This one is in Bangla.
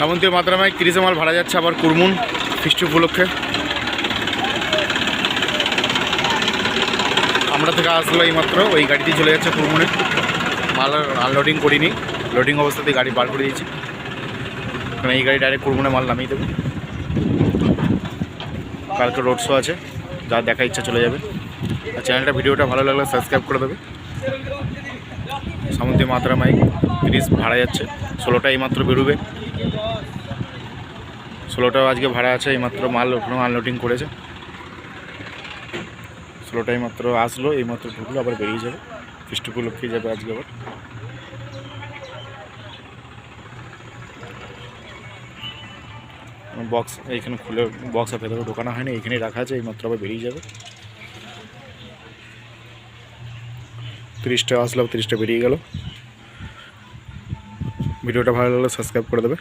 সামন্তীয় মাত্রামায় তিরিশে মাল ভাড়া যাচ্ছে আবার কুরমুন, ফিস্টি উপলক্ষে। আমরা থেকে আসলো এই মাত্র ওই গাড়িতেই চলে যাচ্ছে কুরমুনে। মাল আনলোডিং করিনি, লোডিং অবস্থাতেই গাড়ি বার করে দিয়েছি। কারণ এই গাড়ি ডাইরেক্ট কুরমুনে মাল নামিয়ে দেবো। কালকে রোড শো আছে, যা দেখা ইচ্ছা চলে যাবে। আর চ্যানেলটা ভিডিওটা ভালো লাগলে সাবস্ক্রাইব করে দেবে। সামন্তি মাত্রা মাইক তিরিশ ভাড়া যাচ্ছে, ষোলোটা এইমাত্র বেরোবে। ষোলোটাও আজকে ভাড়া আছে, এইমাত্র মাল ওখানেও আনলোডিং করেছে। ষোলোটা এইমাত্র আসলো, এইমাত্র ঢুকলো, আবার বেরিয়ে যাবে। ফিস্ট উপলক্ষে যাবে আজকে আবার। বক্স এইখানে খুলে, বক্স ভেতরে ঢোকানো হয়নি, এইখানেই রাখা আছে, এইমাত্র আবার বেরিয়ে যাবে। তিরিশটা আসলো, তিরিশটা বেরিয়ে গেল। ভিডিওটা ভালো লাগলে সাবস্ক্রাইব করে দেবে।